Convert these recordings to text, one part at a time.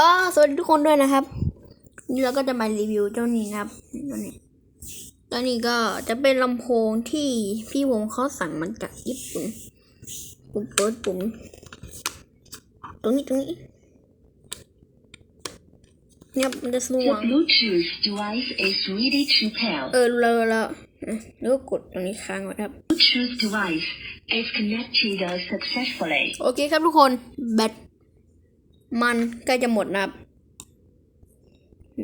ก็สวัสดีทุกคนด้วยนะครับ นี่เราก็จะมารีวิวเจ้านี้นะครับตัวนี้ตัวนี้ก็จะเป็นลำโพงที่พี่วงเขาสั่งมาจากญี่ปุ่น ปุ่มเปิดปุ่มตรงนี้ตรงนี้เนี่ยมันจะส The ว่าง Bluetooth device is ready to pair. เออเลยแล้วแล้วก็กดตรงนี้ค้างไว้ครับ Bluetooth device is connected successfully. โอเคครับทุกคนแบต มันใกล้จะหมดนะครับ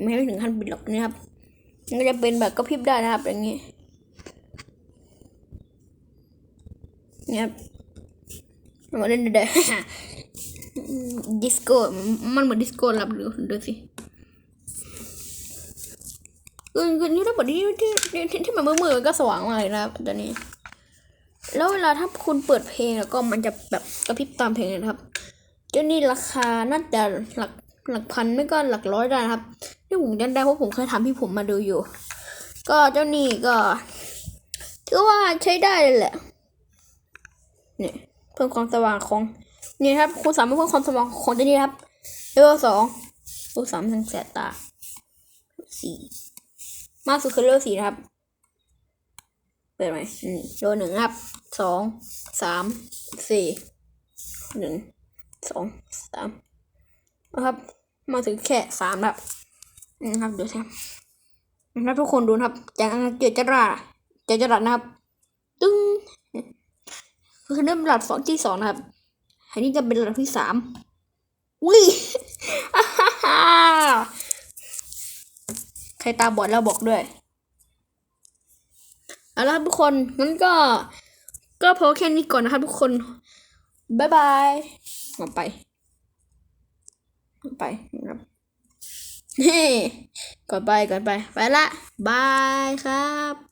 ไม่ถึงขั้นปิดหรอกนี่ครับมันก็จะเป็นแบบกระพริบได้นะครับอย่างนี้นี่ยครับมาเล่นได้ดิสโก้มันเหมือนดิสโก้รับดูดูสิเออคือนี่ถ้าบอกที่ที่ที่ที่มันมืดมันก็สว่างมาเลยนะครับตอนนี้ แล้วเวลาถ้าคุณเปิดเพลงแล้วก็มันจะแบบกระพริบตามเพลงนะครับ เจ้านี่ราคาน่าจะหลักหลักพันไม่ก็หลักร้อยได้นะครับที่ผมจำได้เพราะผมเคยทำพี่ผมมาดูอยู่ ก็เจ้านี่ก็ถือว่าใช้ได้เลยแหละเนี่ยเพิ่มความสว่างของนี่ครับคุณสามารถเพิ่มความสว่างของเจ้านี่ครับเลเวลสองเลเวลสามทางแสบตาสี่มากสุดคือเลเวลสี่นะครับเปิดไหมนี่โดนหนึ่งครับสองสามสี่หนึ่ง สองสามนะครับ มาถึงแค่สามแล้วนะครับดูสิครับนะครับทุกคนดูนะครับ จากเกียจราเกียจรัสนะครับ ตึ้งคือเริ่มระดับสองที่สองนะครับอันนี้จะเป็นระดับที่สามอุ้ยใครตาบอดแล้วบอกด้วยเอาละครับทุกคนงั้นก็ก็พอแค่นี้ก่อนนะครับทุกคน บ๊ายบายออกไปออกไปนะครับเฮ้ก่อนไปก่อนไป ไปละบายครับ